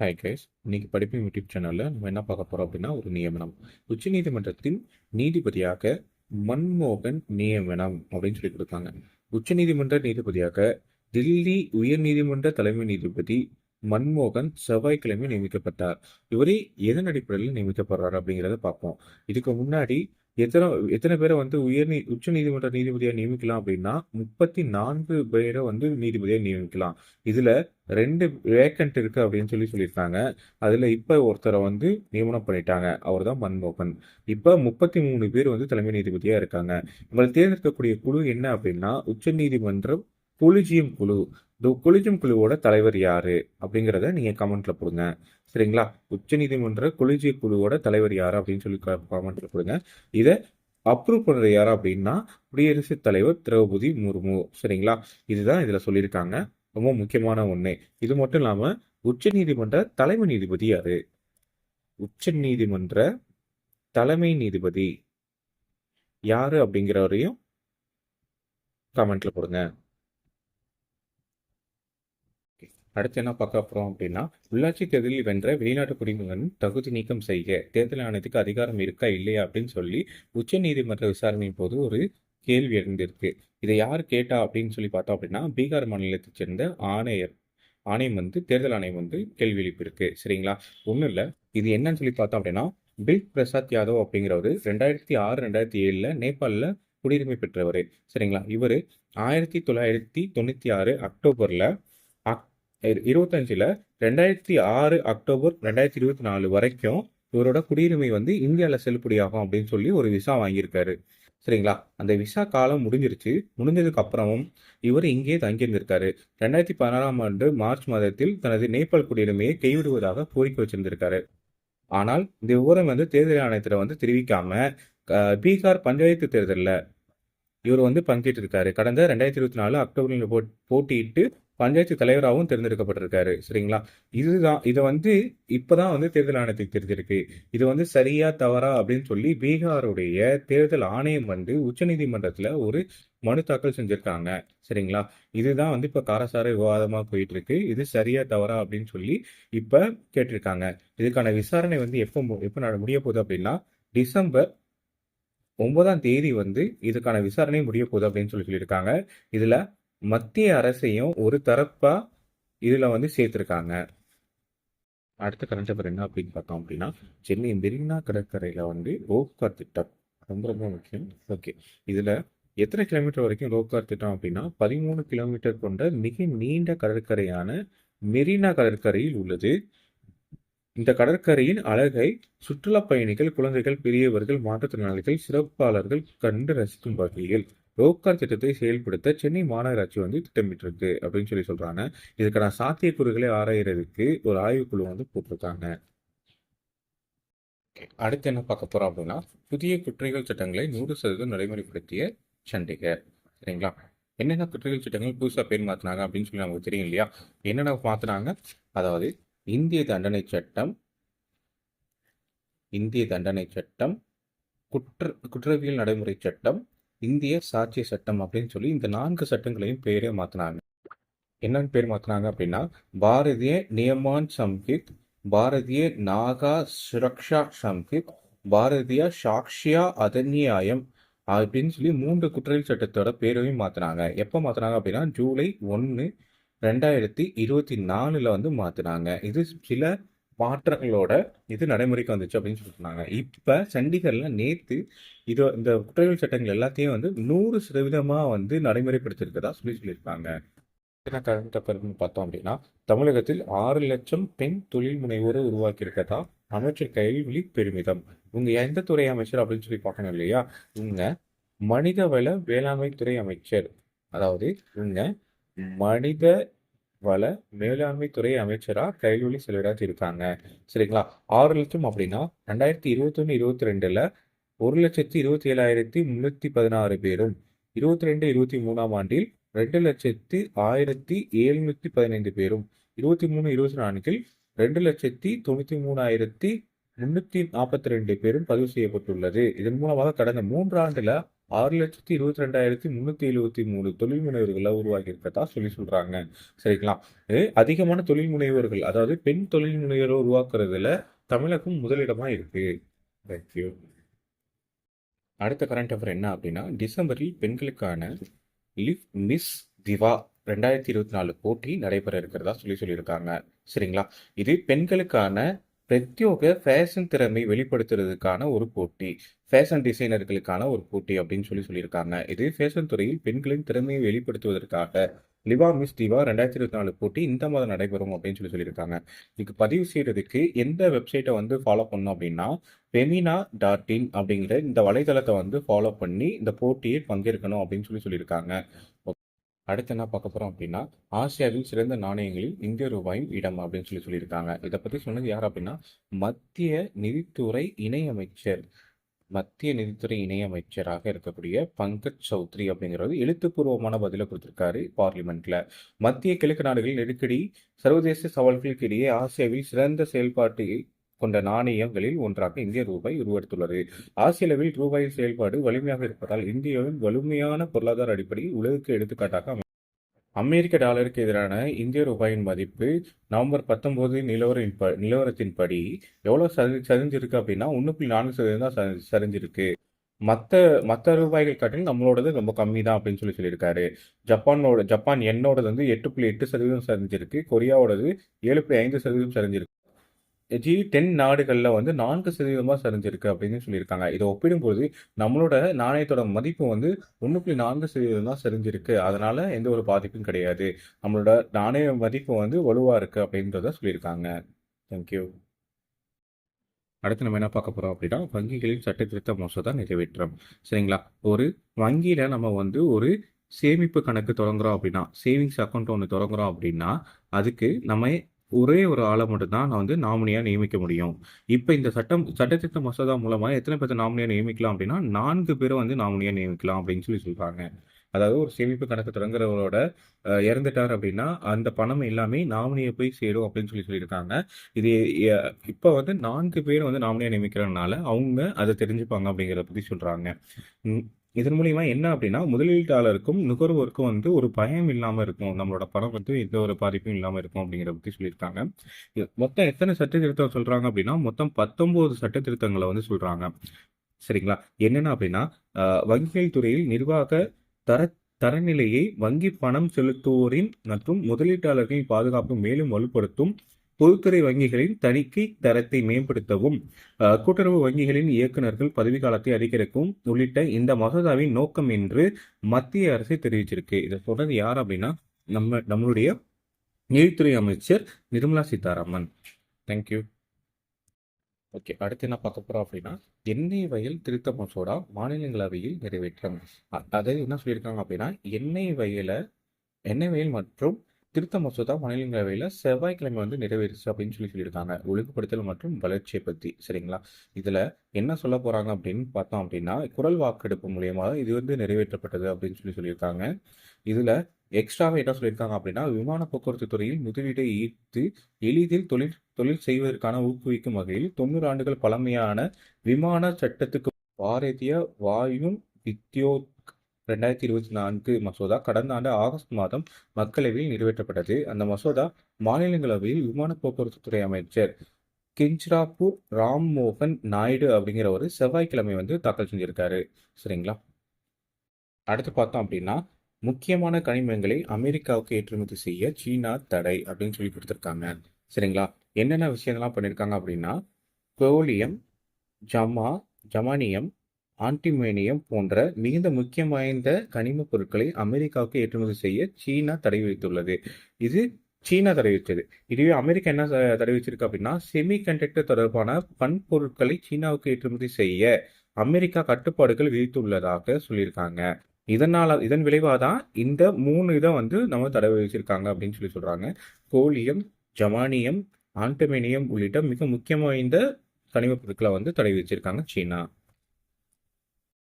Hi guys இன்னைக்கு படிப்பின் YouTube சேனலில் நம்ம என்ன பார்க்க போறோம் அப்படின்னா ஒரு நியமனம். உச்சநீதிமன்றத்தின் நீதிபதியாக மன்மோகன் நியமனம் அப்படின்னு சொல்லி கொடுத்தாங்க. உச்சநீதிமன்ற நீதிபதியாக தில்லி உயர்நீதிமன்ற தலைமை நீதிபதி மன்மோகன் செவ்வாய்க்கிழமை நியமிக்கப்பட்டார். இவரே எதன் அடிப்படையில் நியமிக்கப்படுறாரு அப்படிங்கிறத பார்ப்போம். இதுக்கு முன்னாடி எத்தனை எத்தனை பேரை வந்து உயர் நீ உச்ச நீதிமன்ற நீதிபதியாக நியமிக்கலாம் அப்படின்னா முப்பத்தி நான்கு பேரை வந்து நீதிபதியாக நியமிக்கலாம். இதுல ரெண்டு வேக்கண்ட் இருக்கு அப்படின்னு சொல்லி சொல்லியிருக்காங்க. அதுல இப்ப ஒருத்தரை வந்து நியமனம் பண்ணிட்டாங்க. அவர் தான் மன்மோகன். இப்ப முப்பத்தி மூணு பேர் வந்து தலைமை நீதிபதியா இருக்காங்க. இவங்களை தேர்ந்தெடுக்கக்கூடிய குழு என்ன அப்படின்னா உச்ச நீதிமன்றம் கொலிஜியம் குழு. இந்த கொலிஜியம் குழுவோட தலைவர் யாரு? அப்படிங்கிறத நீங்க கமெண்ட்ல கொடுங்க சரிங்களா? உச்ச நீதிமன்ற கொலிஜிய குழுவோட தலைவர் யாரு அப்படின்னு சொல்லி கமெண்ட்ல கொடுங்க இதை அப்ரூவ் பண்றது யாரு அப்படின்னா குடியரசுத் தலைவர் திரௌபதி முர்மு. சரிங்களா? இதுதான் இதுல சொல்லியிருக்காங்க. ரொம்ப முக்கியமான ஒண்ணு. இது மட்டும் இல்லாம உச்ச நீதிமன்ற தலைமை நீதிபதி யாரு? உச்ச நீதிமன்ற தலைமை நீதிபதி யாரு அப்படிங்கிறவரையும் கமெண்ட்ல போடுங்க. அடுத்து என்ன பார்க்க போறோம் அப்படின்னா உள்ளாட்சி தேர்தலில் வென்ற வெளிநாட்டு குடிமகன் தகுதி நீக்கம் செய்ய தேர்தல் ஆணையத்துக்கு அதிகாரம் இருக்கா இல்லையா அப்படின்னு சொல்லி உச்ச நீதிமன்ற விசாரணையின் போது ஒரு கேள்வி எழுந்திருக்கு. இதை யார் கேட்டா அப்படின்னு சொல்லி பார்த்தோம் அப்படின்னா பீகார் மாநிலத்தைச் சேர்ந்த ஆணையர் ஆணையம் வந்து தேர்தல் ஆணையம் வந்து கேள்வி எழுப்பியிருக்கு. சரிங்களா? ஒன்றும் இல்லை. இது என்னன்னு சொல்லி பார்த்தோம் அப்படின்னா பில் பிரசாத் யாதவ் அப்படிங்கிறவர் ரெண்டாயிரத்தி ஆறு ரெண்டாயிரத்தி ஏழில் நேபாளில் குடியுரிமை பெற்றவர். சரிங்களா? இவர் ஆயிரத்தி தொள்ளாயிரத்தி தொண்ணூற்றி ஆறு அக்டோபரில் இருபத்தஞ்சில் ரெண்டாயிரத்தி ஆறு அக்டோபர் ரெண்டாயிரத்தி இருபத்தி நாலு வரைக்கும் இவரோட குடியுரிமை வந்து இந்தியாவில் செல்லுபடியாகும் அப்படின்னு சொல்லி ஒரு விசா வாங்கியிருக்காரு. சரிங்களா? அந்த விசா காலம் முடிஞ்சிருச்சு. முடிஞ்சதுக்கு அப்புறமும் இவர் இங்கே தங்கியிருந்திருக்காரு. ரெண்டாயிரத்தி பதினாறாம் ஆண்டு மார்ச் மாதத்தில் தனது நேபாள் குடியுரிமையை கைவிடுவதாக கோரிக்கை வச்சிருந்திருக்காரு. ஆனால் இந்த விவரம் வந்து தேர்தல் ஆணையத்தில் வந்து தெரிவிக்காம பீகார் பஞ்சாயத்து தேர்தலில் இவர் வந்து பங்கேற்றிருக்காரு. கடந்த ரெண்டாயிரத்தி இருபத்தி நாலு அக்டோபரில் போட்டியிட்டு பஞ்சாயத்து தலைவராகவும் தேர்ந்தெடுக்கப்பட்டிருக்காரு. சரிங்களா? இதுதான் இதை வந்து இப்போதான் வந்து தேர்தல் ஆணையத்துக்கு தெரிஞ்சிருக்கு. இது வந்து சரியா தவறா அப்படின்னு சொல்லி பீகாருடைய தேர்தல் ஆணையம் வந்து உச்சநீதிமன்றத்தில் ஒரு மனு தாக்கல் செஞ்சுருக்காங்க. சரிங்களா? இதுதான் வந்து இப்போ காரசார விவாதமாக போயிட்டு இருக்கு இது சரியா தவறா அப்படின்னு சொல்லி இப்போ கேட்டிருக்காங்க. இதுக்கான விசாரணை வந்து எப்போ மு- எப்போ நட- முடிய போகுது அப்படின்னா டிசம்பர் ஒன்பதாம் தேதி வந்து இதுக்கான விசாரணை முடிய போகுது அப்படின்னு சொல்லி சொல்லியிருக்காங்க. இதில் மத்திய அரசையும் ஒரு தரப்பாக இதில் வந்து சேர்த்துருக்காங்க. அடுத்த கரண்ட் அஃபேர் என்ன அப்படின்னு பார்த்தோம் அப்படின்னா சென்னை மெரினா கடற்கரையில் வந்து ரோப்கார் திட்டம் ரொம்ப ரொம்ப முக்கியம். ஓகே. இதில் எத்தனை கிலோமீட்டர் வரைக்கும் ரோப்கார் திட்டம் அப்படின்னா பதிமூணு கிலோமீட்டர் கொண்ட மிக நீண்ட கடற்கரையான மெரினா கடற்கரையில் உள்ளது. இந்த கடற்கரையின் அழகை சுற்றுலா பயணிகள் குழந்தைகள் பெரியவர்கள் மாற்றுத்திறனாளிகள் சிறப்பாளர்கள் கண்டு ரசிக்கும் வகையில். ரோப்கார் திட்டத்தை செயல்படுத்த சென்னை மாநகராட்சி வந்து திட்டமிட்டிருக்கு அப்படின்னு சொல்லி சொல்றாங்க. இதுக்கான சாத்தியக்கூறுகளை ஆராயறதுக்கு ஒரு ஆய்வுக்குழு வந்து போட்டிருக்காங்க. அடுத்து என்ன பார்க்க போறோம் அப்படின்னா புதிய குற்றவியல் சட்டங்களை நூறு சதவீதம் நடைமுறைப்படுத்திய சண்டிகர். சரிங்களா? என்னென்ன குற்றவியல் சட்டங்கள் புதுசாக பேர் மாற்றினாங்க அப்படின்னு சொல்லி நமக்கு தெரியும் இல்லையா? என்னென்ன மாற்றினாங்க அதாவது இந்திய தண்டனை சட்டம் இந்திய தண்டனை சட்டம் குற்ற குற்றவியல் நடைமுறை சட்டம் இந்திய சாட்சிய சட்டம் அப்படின்னு சொல்லி இந்த நான்கு சட்டங்களையும் பேரே மாற்றினாங்க என்னன்னு பேர் மாற்றினாங்க அப்படின்னா பாரதிய நியமான் சம்ஹித் பாரதிய நாகா சுரக்ஷா சம்ஹித் பாரதிய சாக்ஷியா அதநியாயம் அப்படின்னு சொல்லி மூன்று குற்றவியல் சட்டத்தோட பேரையும் மாற்றினாங்க எப்போ மாற்றினாங்க அப்படின்னா ஜூலை ஒன்று ரெண்டாயிரத்தி இருபத்தி நாலில் வந்து மாற்றினாங்க இது சில மாற்றங்களோட இது நடைமுறைக்கு வந்துச்சு அப்படின்னு சொல்லி சொன்னாங்க இப்போ சண்டிகரில் நேற்று இது இந்த குற்றவியல் சட்டங்கள் எல்லாத்தையும் வந்து நூறு சதவீதமாக வந்து நடைமுறைப்படுத்தியிருக்கதா சொல்லி சொல்லியிருக்காங்க. என்ன கரண்ட் அஃபேர்னு பார்த்தோம் அப்படின்னா தமிழகத்தில் ஆறு லட்சம் பெண் தொழில் முனைவோரை உருவாக்கியிருக்கதா? அமைச்சர் கைல்விழி பெருமிதம் இவங்க எந்த துறை அமைச்சர் அப்படின்னு சொல்லி பார்க்கணும் இல்லையா? இவங்க மனிதவள வேளாண்மை துறை அமைச்சர். அதாவது இவங்க மனித வள மேலாண்மை துறை அமைச்சரா கைல்வழி செல்வராஜ் இருக்காங்க. சரிங்களா? ஆறு லட்சம் அப்படின்னா ரெண்டாயிரத்தி இருபத்தி ஒன்று இருபத்தி ரெண்டில் ஒரு லட்சத்தி இருபத்தி ஏழாயிரத்தி முன்னூற்றி பதினாறு பேரும். இருபத்தி ரெண்டு இருபத்தி மூணாம் ஆண்டில் ரெண்டு லட்சத்தி ஆயிரத்தி எழுநூற்றி பதினைந்து பேரும். இருபத்தி மூணு இருபத்தி நான்கில் ரெண்டு லட்சத்தி தொண்ணூற்றி மூணாயிரத்தி முன்னூற்றி நாற்பத்தி ரெண்டு பேரும் பதிவு செய்யப்பட்டுள்ளது. இதன் மூலமாக கடந்த மூன்றாண்டில் ஆறு லட்சத்தி இருபத்தி ரெண்டாயிரத்தி முந்நூற்றி எழுபத்தி மூணு தொழில் முனைவர்களை உருவாக்கியிருக்கதா சொல்லி சொல்கிறாங்க சரிங்களா? இது அதிகமான தொழில் முனைவர்கள் அதாவது பெண் தொழில் முனைவரை உருவாக்குறதுல தமிழகம் முதலிடமாக இருக்குது தேங்க்யூ அடுத்த கரண்ட் அஃபர் என்ன அப்படின்னா டிசம்பரில் பெண்களுக்கான லிவ் மிஸ் திவா ரெண்டாயிரத்தி இருபத்தி நாலு போட்டி நடைபெற இருக்கிறதா சொல்லி சொல்லியிருக்காங்க. சரிங்களா? இது பெண்களுக்கான பிரத்யோக ஃபேஷன் திறமை வெளிப்படுத்துறதுக்கான ஒரு போட்டி. ஃபேஷன் டிசைனர்களுக்கான ஒரு போட்டி அப்படின்னு சொல்லி சொல்லியிருக்காங்க. இது ஃபேஷன் துறையில் பெண்களின் திறமையை வெளிப்படுத்துவதற்காக. லிவா மிஸ் டிவா ரெண்டாயிரத்தி இருபத்தி நாலு போட்டி இந்த மாதம் நடைபெறும் அப்படின்னு சொல்லி சொல்லியிருக்காங்க. இதுக்கு பதிவு செய்யறதுக்கு எந்த வெப்சைட்டை வந்து ஃபாலோ பண்ணோம் அப்படின்னா பெமினா டாட் இன் அப்படிங்கிற இந்த வலைதளத்தை வந்து ஃபாலோ பண்ணி இந்த போட்டியை பங்கேற்கணும் அப்படின்னு சொல்லி சொல்லியிருக்காங்க. அடுத்து என்ன பார்க்க போகிறோம் அப்படின்னா ஆசியாவில் சிறந்த நாணயங்களில் இந்திய ரூபாயும் இடம் அப்படின்னு சொல்லி சொல்லியிருக்காங்க. இதை பற்றி சொன்னது யார் அப்படின்னா மத்திய நிதித்துறை இணையமைச்சர். மத்திய நிதித்துறை இணையமைச்சராக இருக்கக்கூடிய பங்கஜ் சௌத்ரி அப்படிங்கிறது எழுத்துப்பூர்வமான பதிலை கொடுத்திருக்காரு பார்லிமெண்ட்ல. மத்திய கிழக்கு நாடுகளில் நெருக்கடி சர்வதேச சவால்களுக்கு இடையே ஆசியாவில் சிறந்த செயல்பாட்டு கொண்ட நாணயங்களில் ஒன்றாக இந்திய ரூபாய் உருவெடுத்துள்ளது. ஆசிய அளவில் ரூபாயின் செயல்பாடு வலிமையாக இருப்பதால் இந்தியாவின் வலிமையான பொருளாதார அடிப்படையில் உலகுக்கு எடுத்துக்காட்டாக அமெரிக்க டாலருக்கு எதிரான இந்திய ரூபாயின் மதிப்பு நவம்பர் பத்தொன்பது நிலவரின் ப நிலவரத்தின்படி எவ்வளோ சரி சரிஞ்சிருக்கு அப்படின்னா ஒன்று புள்ளி நான்கு சதவீதம் தான் சரி- சரிஞ்சிருக்கு. மற்ற மற்ற ரூபாய்கள் காட்டிலும் நம்மளோடது ரொம்ப கம்மி தான் அப்படின்னு சொல்லி சொல்லியிருக்காரு. ஜப்பானோட ஜப்பான் எண்ணோடது வந்து எட்டு புள்ளி எட்டு சதவீதம் சரிஞ்சிருக்கு. கொரியாவோடது ஏழு புள்ளி ஐந்து சதவீதம் சரிஞ்சிருக்கு. ஜி டென் நாடுகளில் வந்து நான்கு சதவீதமாக சரிஞ்சிருக்கு அப்படின்னு சொல்லியிருக்காங்க. இதை ஒப்பிடும்போது நம்மளோட நாணயத்தோட மதிப்பு வந்து ஒன்று புள்ளி நான்கு சதவீதம் தான் சரிஞ்சிருக்கு. அதனால எந்த ஒரு பாதிப்பும் கிடையாது. நம்மளோட நாணய மதிப்பு வந்து வலுவாக இருக்குது அப்படின்றத சொல்லியிருக்காங்க. தேங்க்யூ அடுத்து நம்ம என்ன பார்க்க போகிறோம் அப்படின்னா வங்கிகளின் சட்டத்திருத்த மசோதா நிறைவேற்றம். சரிங்களா? ஒரு வங்கியில் நம்ம வந்து ஒரு சேமிப்பு கணக்கு தொடங்குறோம் அப்படின்னா சேவிங்ஸ் அக்கௌண்ட் ஒன்று தொடங்குறோம் அப்படின்னா அதுக்கு நம்ம ஒரே ஒரு ஆளை மட்டும்தான் நான் வந்து நாமினியாக நியமிக்க முடியும். இப்போ இந்த சட்டம் சட்டத்திட்ட மசோதா மூலமாக எத்தனை பேர்த்த நாமினியாக நியமிக்கலாம் அப்படின்னா நான்கு பேரை வந்து நாமினியாக நியமிக்கலாம் அப்படின்னு சொல்லி சொல்கிறாங்க அதாவது ஒரு சேமிப்பு கணக்கு தொடங்குறவரோட இறந்துட்டார் அப்படின்னா அந்த பணம் எல்லாமே நாமினியை போய் சேரும் அப்படின்னு சொல்லி சொல்லியிருக்காங்க. இது இப்போ வந்து நான்கு பேர் வந்து நாமினியாக நியமிக்கிறதுனால அவங்க அதை தெரிஞ்சுப்பாங்க அப்படிங்கிறத பற்றி சொல்கிறாங்க இதன் மூலிமா என்ன அப்படின்னா முதலீட்டாளருக்கும் நுகர்வோருக்கும் வந்து ஒரு பயம் இல்லாமல் இருக்கும். நம்மளோட பணம் வந்து எந்த ஒரு பாதிப்பும் இல்லாமல் இருக்கும் அப்படிங்கிறத பற்றி சொல்லியிருக்காங்க. மொத்தம் எத்தனை சட்ட திருத்தம் சொல்கிறாங்க அப்படின்னா மொத்தம் பத்தொம்போது சட்ட திருத்தங்களை வந்து சொல்கிறாங்க சரிங்களா? என்னென்ன அப்படின்னா வங்கிகள் துறையில் நிர்வாக தர தரநிலையை வங்கி பணம் செலுத்துவோரின் மற்றும் முதலீட்டாளர்களின் பாதுகாப்பு மேலும் வலுப்படுத்தும் பொதுத்துறை வங்கிகளின் தணிக்கை தரத்தை மேம்படுத்தவும் கூட்டுறவு வங்கிகளின் இயக்குநர்கள் பதவிக்காலத்தை அதிகரிக்கும் உள்ளிட்ட இந்த மசோதாவின் நோக்கம் என்று மத்திய அரசு தெரிவிச்சிருக்கு. இதை சொல்றது யார் அப்படின்னா நம்ம நம்மளுடைய நிதித்துறை அமைச்சர் நிர்மலா சீதாராமன். தேங்க்யூ ஓகே அடுத்து என்ன பார்க்க போறோம் அப்படின்னா எண்ணெய் வயல் திருத்த மசோதா மாநிலங்களவையில் நிறைவேற்றம். அதாவது என்ன சொல்லியிருக்காங்க அப்படின்னா எண்ணெய் வயலை எண்ணெய் வயல் மற்றும் திருத்த மசோதா மாநிலங்களவையில் செவ்வாய்க்கிழமை வந்து நிறைவேறுச்சு அப்படின்னு சொல்லி சொல்லியிருக்காங்க. ஒழுங்குபடுத்தல் மற்றும் வளர்ச்சியை பற்றி சரிங்களா? இதில் என்ன சொல்ல போகிறாங்க அப்படின்னு பார்த்தோம் அப்படின்னா குரல் வாக்கெடுப்பு மூலியமாக இது வந்து நிறைவேற்றப்பட்டது அப்படின்னு சொல்லி சொல்லியிருக்காங்க. இதில் எக்ஸ்ட்ராவாக என்ன சொல்லியிருக்காங்க அப்படின்னா விமான போக்குவரத்து துறையில் முதலீட்டை ஈர்த்து எளிதில் தொழில் தொழில் செய்வதற்கான ஊக்குவிக்கும் வகையில் தொண்ணூறு ஆண்டுகள் பழமையான விமான சட்டத்துக்கு பாரதிய வாயு வித்யோத் ரெண்டாயிரத்தி இருபத்தி நான்கு மசோதா கடந்த ஆண்டு ஆகஸ்ட் மாதம் மக்களவையில் நிறைவேற்றப்பட்டது. அந்த மசோதா மாநிலங்களவையில் விமான போக்குவரத்து துறை அமைச்சர் கிஞ்ச்ராப்பூர் ராம் மோகன் நாயுடு அப்படிங்கிற ஒரு செவ்வாய்க்கிழமை வந்து தாக்கல் செஞ்சிருக்காரு. சரிங்களா? அடுத்து பார்த்தோம் அப்படின்னா முக்கியமான கனிமங்களை அமெரிக்காவுக்கு ஏற்றுமதி செய்ய சீனா தடை அப்படின்னு சொல்லி கொடுத்துருக்காங்க. சரிங்களா? என்னென்ன விஷயங்கள்லாம் பண்ணியிருக்காங்க அப்படின்னா கோலியம் ஜமா ஜமானியம் ஆன்டிமேனியம் போன்ற மிகுந்த முக்கியம் வாய்ந்த கனிமப் பொருட்களை அமெரிக்காவுக்கு ஏற்றுமதி செய்ய சீனா தடை விதித்துள்ளது. இது சீனா தடை விதித்தது. இதுவே அமெரிக்கா என்ன த- தடை வச்சிருக்கு அப்படின்னா செமிகண்டக்டர் தொடர்பான பண்பொருட்களை சீனாவுக்கு ஏற்றுமதி செய்ய அமெரிக்கா கட்டுப்பாடுகள் விதித்துள்ளதாக சொல்லியிருக்காங்க. இதனால இதன் விளைவாக தான் இந்த மூணு இதை வந்து நம்ம தடை விதிச்சிருக்காங்க அப்படின்னு சொல்லி சொல்றாங்க. கோலியம் ஜமானியம் ஆன்டமேனியம் உள்ளிட்ட மிக முக்கியம் வாய்ந்த கனிமப் பொருட்களை வந்து தடை விதிச்சிருக்காங்க சீனா.